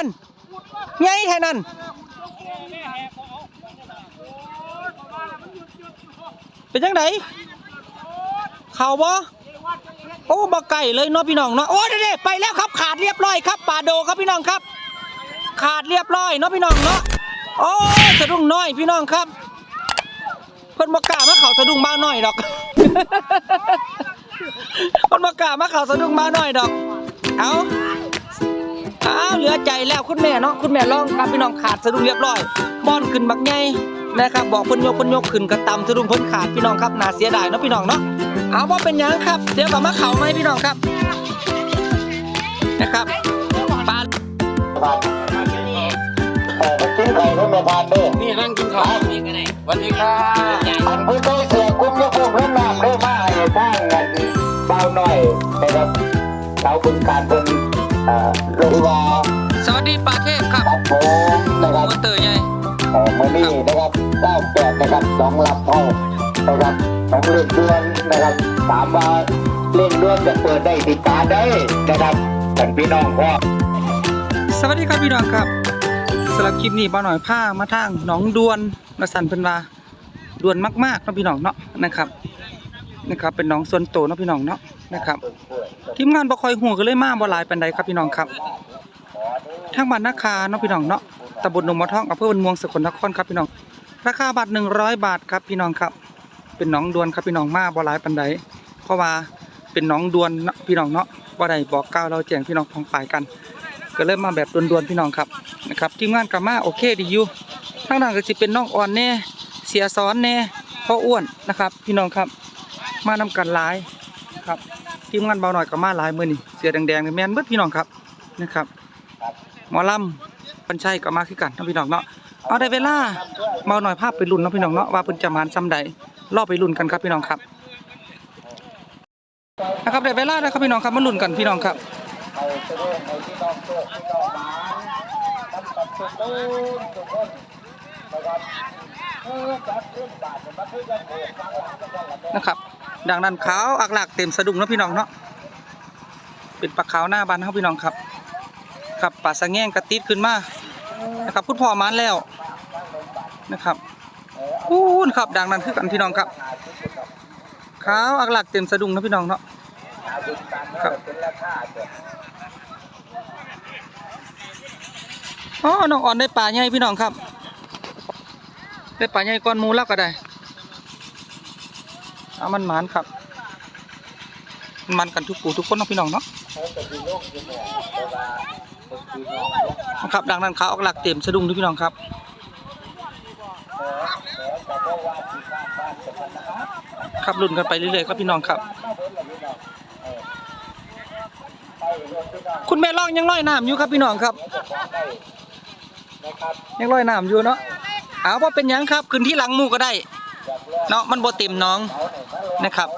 นั่นใหญ่แท้นั่นเป็นจังไดเข่าบ่โอ้บ่ไก่เลยเนาะพี่น้องเนาะโอ้เด้ไปแล้วครับขาดเรียบร้อยครับปลาโดครับพี่น้องครับ ขาดเรียบร้อยเนาะพี่น้องเนาะโอ้สะดุ้งน้อยพี่น้องครับ เพิ่นบ่กล้ามาเข้าสะดุ้งบ้าน้อยดอกเพิ่นบ่กล้ามาเข้าสะดุ้งบ้าน้อยดอก เอาเอา ใจแล้วคุณแม่เนาะคุณแม่ลองครับพี่น้องขาดสะดุ้งเรียบร้อยบอนขึ้นบักใหญ่นะครับบอกเพิ่นยกเพิ่นยกขึ้นกระตำสะดุ้งเพิ่นขาดพี่น้องครับน่าเสียดายเนาะพี่น้องเนาะเอาบ่เป็นหยังครับ เดี๋ยวก็มาเข้าไหมพี่น้องครับนะครับปลาเออกินไข่ก็ไม่ทานเด้อนี่นั่งกินข้าวนี่กันไหนวันนี้ครับอันผู้ต้องเสียกุ้งยกพวกเพื่อนน้ำได้มาให้ทางเงินเบาหน่อยนะครับชาวบึงการเพิ่นเอ่อโรงวาสวัสดีปลาเท พครับครับผมนะครับหัวเตยใหญ่เอ่อมื่อนี้นะครับเก้าแปดนะครับสองลำเท่านะครับสองเล่นเดือนนะครับถามว่าเล่นเดือนจะเปิดได้ติดตามได้นะครับท่านพี่น้องพ่อสวัสดีครับพี่น้องครับสำหรับคลิปนี้บ้าหน่อยผ้ามาทางหนองดวนนสันเพิ่นว่าดวนมากๆเนาะพี่น้องเนาะนะครับนะครับเป็นหนองส่วนโตวเนาะพี่น้องเนาะนะครับทีมงานบ่ค่อยฮู้ก็เลยมาบ่หลายปานใดครับพี่น้องครับ ทางบ้านนาคาเนาะพี่น้องเนาะตำบลหนองมะท่องอำเภอบันม่วงสกลนครครับพี่น้อง ราคาบาท100บาทครับพี่น้องครับ เป็นหนองดวนครับพี่น้องมาบ่หลายปานใดเพราะว่าเป็นหนองดวนเนาะพี่น้องเนาะบ่ไดบอกกล่าวเราแจ้งพี่น้องทองฝ่ายกัน ก็เริ่มมาแบบดวนๆพี่น้องครับนะครับทีมงานกลับมาโอเคดีอยู่ทางนั้นก็สิเป็นน้องอ่อนแน่เสียซ้อนแน่พ่ออ้วนนะครับ พี่น้องครับ มานำกันหลายครับทีมงานเบาหน่อยก็มาหลายมือนี่เสียแดงๆแมนเบิดพี่น้องครับนะครับ หมอลำปัญชัยก็มาคือกันเนาะพี่น้องเนาะเอาได้เวลาเบาหน่อยภาพไปลุ้นเนาะพี่น้องเนาะว่าเพิ่นจะมานซ้ำใดรอไปลุ้นกันครับพี่น้องครับนะครับได้เวลาแล้วครับพี่น้องครับมาลุ้นกันพี่น้องครับให้เจริญให้พี่น้องโชคพี่น้องหมานทำกับทุกคนทุกคนนะครับเออจัดขึ้นบาทจะมาขึ้นกันโอ้ฟังหลังกันกันละนะครับ ดังนั้นขาวอักหลักเต็มสะดุ้งเนาะพี่น้องเนาะเป็นปลาขาวหน้าบานเฮาพี่น้องครับ ครับปลาสะแง่งกระติดขึ้นมานะครับพุทธพอมานแล้วนะครับพูนครับดังนั้นคือกันพี่น้องครับขาวอักหลักเต็มสะดุ้งนะพี่น้องเนาะครับอ๋อน้องอ่อนได้ปลาใหญ่พี่น้องครับ ได้ปลาใหญ่ก้อนมูแล้วก็ได้เอามันหมานครับ มันกันทุกปูทุกคนเนาะพี่น้องเนาะ ครับดังนั้นเขาออกหลักเต็มสะดุ้งทุกพี่น้องครับครับรุ่นกันไปเรื่อยๆครับพี่น้องครับ คุณแม่ล่องยังลอยน้ำอยู่ครับพี่น้องครับ ยังลอยน้ำอยู่เนาะเอาว่าเป็นยังครับ ขึ้นที่หลังมูก็ได้ เนาะมันบ่เต็มน้องนะครับ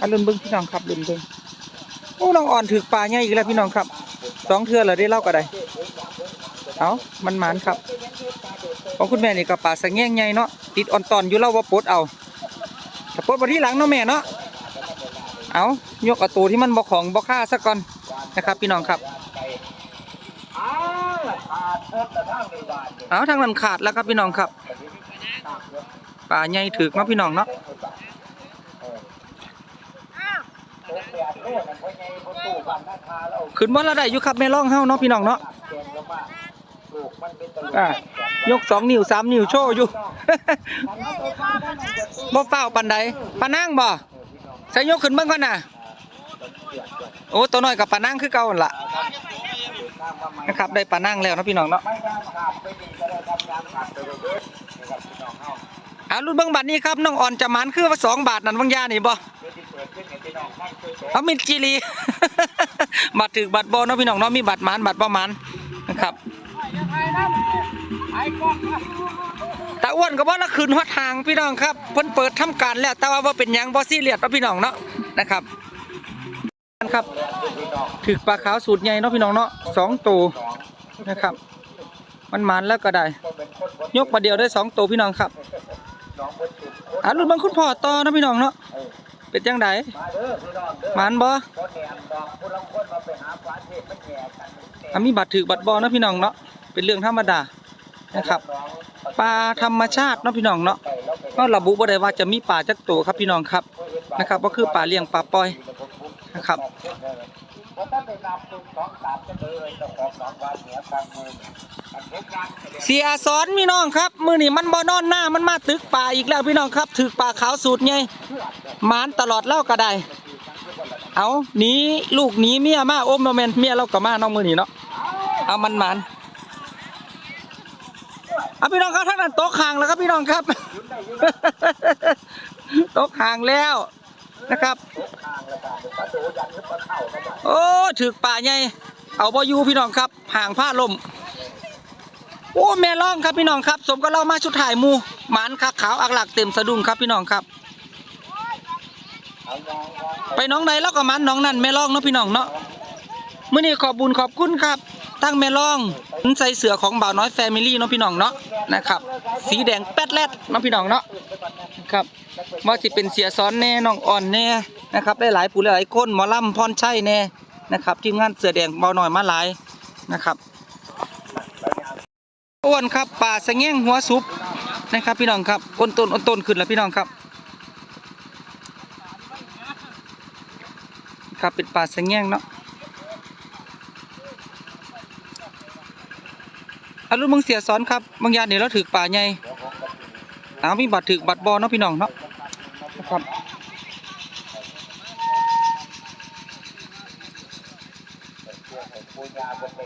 อารุนเบิ้งพี่น้องครับรุนเบิ้งโอ้น้องอ่อนถือปลาใหญ่อีกแล้วพี่น้องครับสองเทือเลยได้เล่าก็ได้เอามันหมานครับของคุณแม่นี่ก็ปลาสังแง่งใหญ่เนาะติดอ่อนตอนอยู่เล่าว่าปดเอาแต่ปดมาที่หลังเนาะแม่เนาะเอายกเอาตัวที่มันบ่ของบ่ค่าซะก่อนนะครับ พี่น้องครับเอาทางนั้นขาดแล้วครับพี่น้องครับปลาใหญ่ถือมาพี่น้องเนาะ ขึ้นบ่ละได้อยู่ครับแม่ร่องเฮาเนาะพี่น้องเนาะอ่ายกสองนิ้วสามนิ้วโชว์อยู่ บ่เฝ้าวปันใดปานั่งบ่ใส่ยกขึ้นเบิ่งก่อนน่ะ โอ้ตัวน้อยกับปานั่งคือเก่าหั่นล่ะนะครับได้ปานั่งแล้วเนาะพี่น้องเนาะ อารุ่นเบิ่งบัตรนี้ครับน้องอ่อนจะมันคือว่าสองบาทนั่นบางยานี่บ่เอามิดจีรีบัตรถือบัตรบอลเนาะพี่น้องเนาะมีบัตรมันบัตรประมาณนะครับตาอ้วนก็บ่ละคืนฮอดทางพี่น้องครับเพิ่นเปิดทำการแล้วแต่ว่าบ่เป็นหยังบ่ซีเรียสเนาะพี่น้องเนาะนะครับครับถือปลาขาวสูตรใหญ่เนาะพี่น้องเนาะสองตัวนะครับ มันมันแล้วก็ได้ ยกมาเดียวได้สองตัวพี่น้องครับ อ่ารุ่นบางคุณพ่อต่อนะพี่น้องเนาะเป็นจังไดมาเด้อพี่น้องมันบ่อามีบัตรถือบัตรบ่เนาะพี่น้องเนาะเป็นเรื่องธรรมดานะครับปลาธรรมชาติเนาะพี่น้องเนาะก็ระบุบ่ได้ว่าจะมีปลาจักตัวครับพี่น้องครับนะครับ ก็คือปลาเลี้ยงปลาปล่อยนะครับ ว่ถ้าไปนำคุณสองสามจะเลยจ้าของสองวันเหนือฟังมืออันพบกันเสียสอนพี่น้องครับ มือนี่มันบ่นอนหน้ามันมาตึกป่าอีกแล้วพี่น้องครับถึกป่าขาวสูตรไงมานตลอดเล่าก็ได้เอาหนีลูกหนีเมียมาโอมโมเมนเมียเราก็มาน้องมือนี่เนาะเอามันมานเอาพี่น้องครับท่านนั้นโต๊ะคางแล้วครับพี่น้องครับโต๊ะคางแล้ว นะครับ โอ้ถึกป่าใหญ่เอาบอยู่พี่น้องครับ ห่างผ้าลมโอ้แม่ร้องครับพี่น้องครับ สมก็เล่ามาชุดถ่ายมูหมานคักขาวอักหลักเต็มสะดุ้งครับพี่น้องครับ ไปน้องใดแล้วก็มันน้องนั่นแม่ร้องเนาะพี่น้องเนาะมื้อนี้ขอบบุญขอบคุณครับ ตั้งแม่ร้องใส่เสือของบ่าวน้อยแฟมิลี่เนาะพี่น้องเนาะนะครับ สีแดงแป๊ดแรดเนาะพี่น้องเนาะครับว่าสิเป็นเสียซ้อนแน่น้องอ่อนแน่นะครับได้หลายผู้หลายคนหมอล่ำพรชัยแน่นะครับทีมงานเสือแดงเบาหน่อยมาหลายนะครับอ้วนครับป่าสะแงงหัวซุปนะครับ พี่น้องครับอ้นต้นอ้นต้นขึ้นแล้วพี่น้องครับ ครับเป็นป่าสะแงงเนาะ อารุณมึงเสียสอนครับบางอย่างเดี๋ยวเราถือป่าใหญ่เอามีบัตรถือบัตรบอเนาะพี่น้องเนาะครับ ปูยาบนเต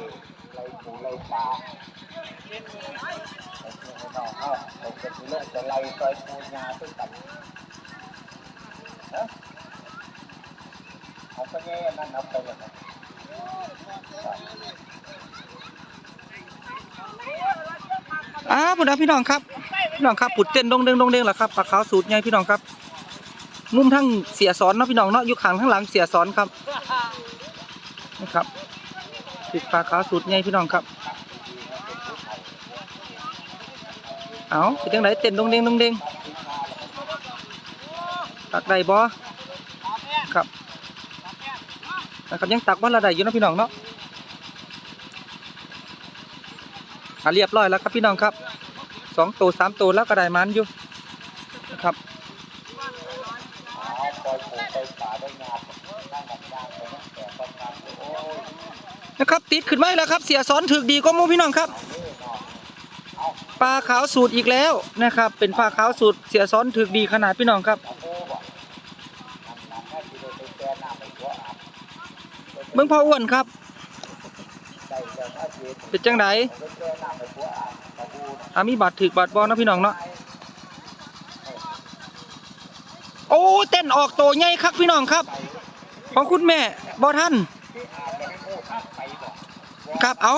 ไรปูไรปลาไอ้ที่น้องเอ้าไอ้จะเลิกจะไล่ซอยปูยาขึ้นกันฮะเอาไปแง่นั่นเอาไปเลย อ้าวพี่น้องพี่น้องครับพี่น้องครับผุดเต้นดงเด้งดงเด้งแหละครับปลาขาวสูตรใหญ่พี่น้องครับ มุมทั้งเสียสอนเนาะพี่น้องเนาะอยู่ข้างทั้งหลังเสียสอนครับนะครับติดปลาขาวสูตรใหญ่พี่น้องครับ เอาเป็นจังไดเต้นดงเด้งดงเด้งตักได้บ่ครับนะครับยังตักบ่ละได้อยู่เนาะพี่น้องเนาะอะเรียบร้อยแล้วครับพี่น้องครับ สองตัวสามตัวแล้วก็ได้มันอยู่นะครับนะครับติดขึ้นไว้แล้วครับ เสียสอนถึกดีก็มูพี่น้องครับปลาขาวสูตรอีกแล้วนะครับ เป็นปลาขาวสูตรเสียสอนถึกดีขนาดพี่น้องครับโอ้บอกนั่นนั่นแค่ที่เราไปแช่น้องพ่ออ้วนครับ เย็นเป็นจังไดไปแช่น้ำไปหัวอาบตะบูนะอามีบาดถึกบาดบอลนะพี่น้องเนาะโอ้เต้นออกโตใหญ่ครับพี่น้องครับ ของคุณแม่บอท่านครับเอา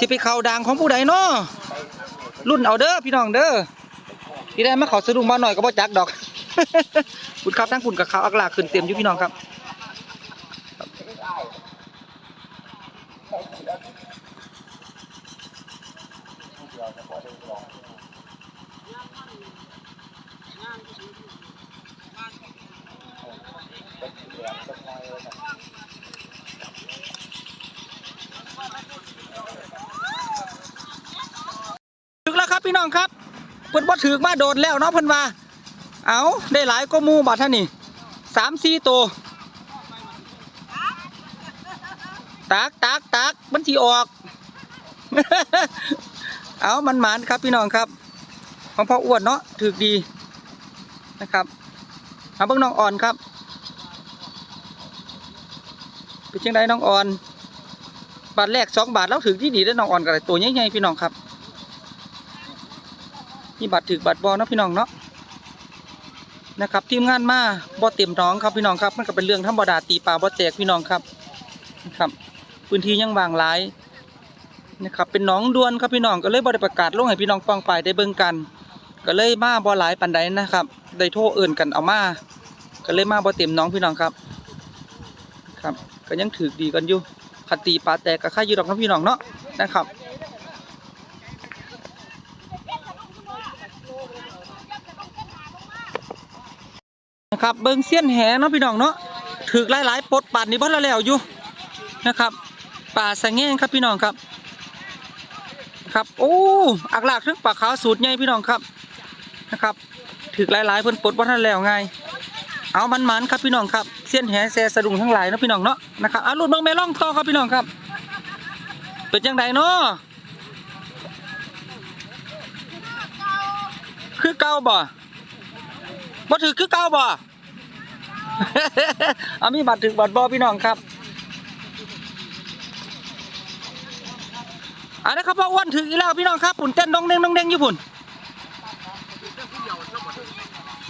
จะไปเข่าดังของผู้ใดเนาะรุ่นเอาเด้อพี่น้องเด้อที่ได้มาขอสะดุ้งมาหน่อยก็บ่จักดอกคุณครับทั้งคุณกับเขาวอักลาขึ้นเต็มอยู่พี่น้องครับ ถึกแล้วครับพี่น้องครับเพิ่นบ่ถึกมาโดนแล้วเนาะเพิ่นว่าเอาได้หลายก็มูบัดท่านนี่สามสี่ตัวตักตักตัก มันสิออก เอามันหมานครับพี่น้องครับ ของพ่ออ้วนเนาะถึกดีนะครับเอาเบิ่งน้องอ่อนครับเป็นจังได้น้องอ่อน บาทแรกสองบาทแล้วถึงที่ดีได้น้องอ่อนกับตัวใหญ่ๆพี่น้องครับนี่บัตรถึกบัตรบอเนะพี่น้องเนาะนะครับทีมงานมาบ่เต็มท้องครับพี่น้องครับมันก็เป็นเรื่องธรรมดาตีปลาบ่แตกพี่น้องครับนะครับ พื้นที่ยังบางหลายนะครับเป็นหนองดวนครับพี่น้องก็เลยบ่ได้ประกาศลงให้พี่น้องฟังไปได้เบิ่งกัน ก็เลยมาบ่หลายปานใดนะครับได้โทรเอิ่นกันเอามาก็เลยมาบ่เต็มน้องพี่น้องครับ ครับ ก็ยังถือดีกันอยู่คันตีปลาแตกก็ค่าอยู่ดอกเนาะพี่น้องเนาะนะครับนะครับเบิ่งเสี้ยนแหเนาะพี่น้องเนาะถือหลายๆปลดปัดนี่บ่ละแล้วอยู่นะครับ ป่าสะแงงครับพี่น้องครับ ครับโอ้อักลากทั้งปลาขาวสูตรใหญ่พี่น้องครับนะครับถือหลายๆเพิ่นปลดบ่ทันแล้วไงเอามันๆครับพี่น้องครับเสี้ยนแหแซสะดุ้งทั้งหลายนะพี่น้องเนาะนะครับเอาลุดเบิ่งแม่ล่องต่อครับพี่น้องครับเป็นจังไดเนาะคือเก่าบ่บ่ถือคือเก่าบ่เอามีบัตรถึงบัตรบ่พี่น้องครับ อันนี้ครับพ่ออ้วนถึงอีกแล้วพี่น้องครับปุ่นเต้นดองเด้งดองเด้งอยู่ปุ่น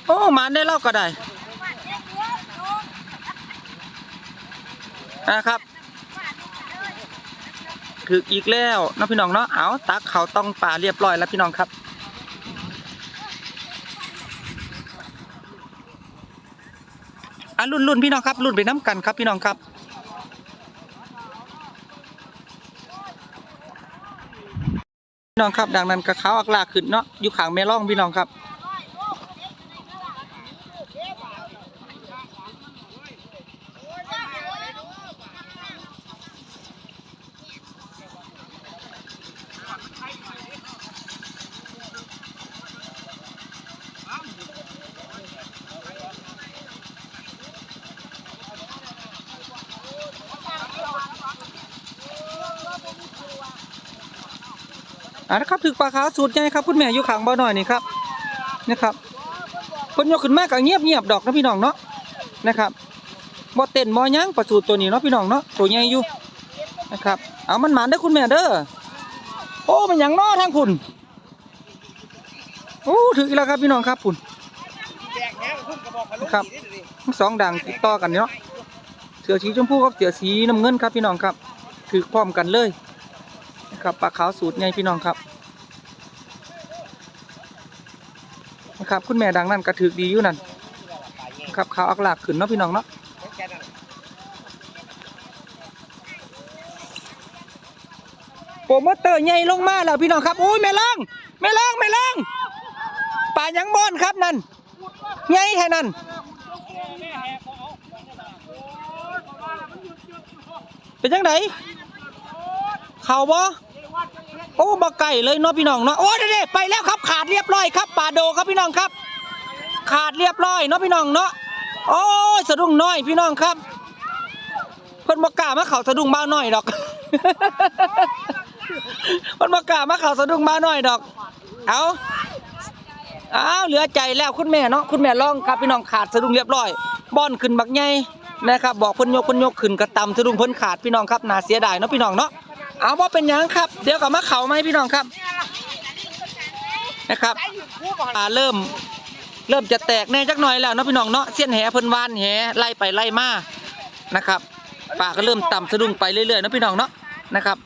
โอ้มานได้เล่าก็ได้นะครับถึกอีกแล้วน้องพี่น้องเนาะเอาตักเขาต้องป่าเรียบร้อยแล้วพี่น้องครับอะรุ่นรุ่นพี่น้องครับรุ่นไปน้ำกันครับพี่น้องครับ น้องครับดังนั้นกระเขาอักลาขึ้นเนาะอยู่ขางแม่ร่องพี่น้องครับ อ่านะครับถึกปลาขาวสูตรใหญ่ครับคุณแม่อยู่ขางบ่อหน่อยนี่ครับนะครับคนยกขึ้นมากก็เงียบเงียบๆดอกนะพี่น้องเนาะนะครับบ่เต้นบ่ยังปลาสูตรตัวนี้เนาะพี่น้องเนาะตัวใหญ่อยู่นะครับเอามันหมานได้อคุณแม่เด้อโอ้มันหยังเนาะทางคุณโอ้ถึกอีกแล้วครับพี่น้องครับคุณนะครับทั้งสองด่างติดต่อกันเนาะเสือสีชมพูกับเสือสีน้ำเงินครับพี่น้องครับถือพร้อมกันเลย ครับปลาขาวสูตรไงพี่น้องครับนะครับคุณแม่ดังนั่นกระถือดีอยู่นั่นครับขาวอักหลากขึ้นเนาะพี่น้องเนาะโปรโมเตอร์ใหญ่ลงมาแล้วพี่น้องครับโอ้ยแม่ล่างแม่ล่างแม่ล่างป่ายังบอนครับนั่นใหญ่แค่นั้นเป็นจังไดเขาบ่ อ้บ่ไก่เลยเนาะพี่น้องเนาะโอ้เด็ดไปแล้วครับขาดเรียบร้อยครับปลาโดครับพี่น้องครับ ขาดเรียบร้อยเนาะพี่น้องเนาะโอ้สะดุ้งน้อยพี่น้องครับ เพิ่นบ่กล้ามาเขาสะดุ้งบ้าน้อยดอกเพิ่นบ่กล้ามาเขาสะดุ้งบ้าน้อยดอก เอาเอาเหลือใจแล้วคุณแม่เนาะคุณแม่ลองครับพี่น้องขาดสะดุ้งเรียบร้อยบอนขึ้นบักใหญ่นะครับบอกเพิ่นยกเพิ่นยกขึ้นกระตำสะดุ้งเพิ่นขาดพี่น้องครับน่าเสียดายเนาะพี่น้องเนาะ เอาว่าเป็นยังครับ เดี๋ยวกับมาเขาไหมพี่น้องครับนะครับอ่าเริ่มเริ่มจะแตกแน่จักหน่อยแล้วเนาะพี่น้องเนาะเสี้ยนแหเพิ่นวานแหไล่ไปไล่มานะครับป่าก็เริ่มต่ำสะดุ้งไปเรื่อยๆเนาะพี่น้องเนาะนะครับ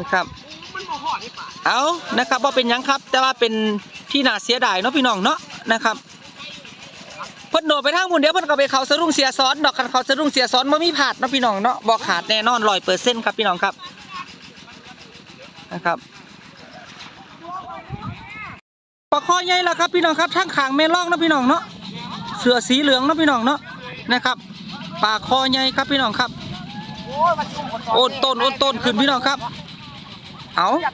นะครับเอานะครับว่าเป็นยังครับ แต่ว่าเป็นที่น่าเสียดายเนาะพี่น้องเนาะนะครับ พิ่นโดดไปทางบุญเดียวเพิ่นก็ไปเขาสะดุ้งเสียซ้อนดอกคันเขาสะดุ้งเสียซ้อนบ่มีผาดเนาะพี่น้องเนาะบ่ขาดแน่นอนร้อยเปอร์เซ็นต์ครับพี่น้องครับนะครับปลาคอใหญ่แล้วครับพี่น้องครับทั้งขางเมล่องนะพี่น้องเนาะเสือสีเหลืองนะพี่น้องเนาะนะครับปลาคอใหญ่ครับพี่น้องครับโอ้ต้นโอนต้นขึ้นพี่น้องครับ เอาเนาะ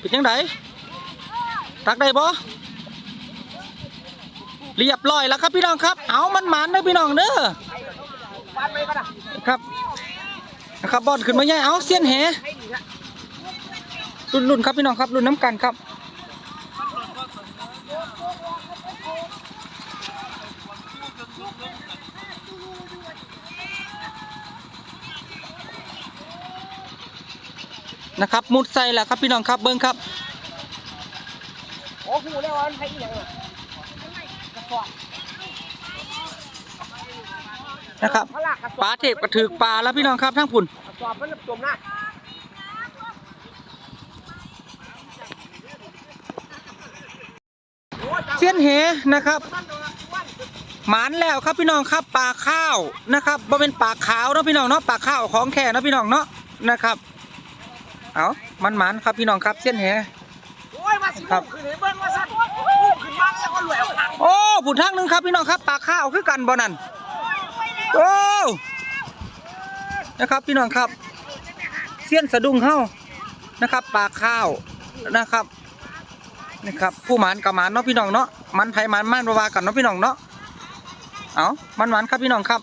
เป็นยังไงตักได้บ่ เรียบร้อยแล้วครับพี่น้องครับ เอามันหมันเด้อพี่น้องเด้อครับนะครับบอลขึ้นมาใหญ่เอาเสี้ยนแหรุ่นรุ่นครับพี่น้องครับรุ่นน้ำกันครับนะครับมุดใส่แล้วครับพี่น้องครับเบิ้งครับโอ้โหแล้วมันให้อีหยังอะกระสอบ นะครับปลาเทพกระถือปลาแล้วพี่น้องครับทั้งผุนกระสอบมันจมน้าเสี้ยนเหนะครับหมานแล้วครับพี่น้องครับปลาข้าวนะครับบ่เป็นปลาขาวเนาะพี่น้องเนาะปลาข้าวของแค่เนาะพี่น้องเนาะนะครับเอามันหมันครับพี่น้องครับเส้นแหโอ้ยมาสิครับ โอ้ผุนทางหนึงครับพี่น้องครับปลาข้าวคือกันบ่นั่นโอ้นะครับพี่น้องครับเสี้ยนสะดุ้งเข้านะครับปลาข้าวนะครับนะครับผู้หมานกับหมานเนาะพี่น้องเนาะมันไผมันมันบ่ว่ากันเนาะพี่น้องเนาะเอามันหวานครับพี่น้องครับ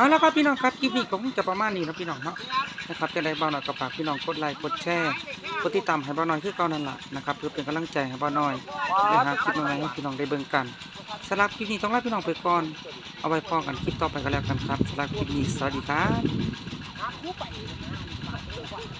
เอาละครับพี่น้องครับคลิปนี้ก็คงจะประมาณนี้นะพี่น้องเนาะนะครับจะได้บ้าหน่อยก็ฝากพี่น้องกดไลค์กดแชร์กดติดตามให้บ้าหน่อยคือเก่านั่นแหละนะครับเพื่อเป็นกำลังใจให้บ้าหน่อยนะครับคลิปใหม่ให้พี่น้องได้เบิ่งกันสำหรับคลิปนี้ต้องลาพี่น้องไปก่อนเอาไว้พอกันคลิปต่อไปก็แล้วกันครับสำหรับคลิปนี้สวัสดีครับ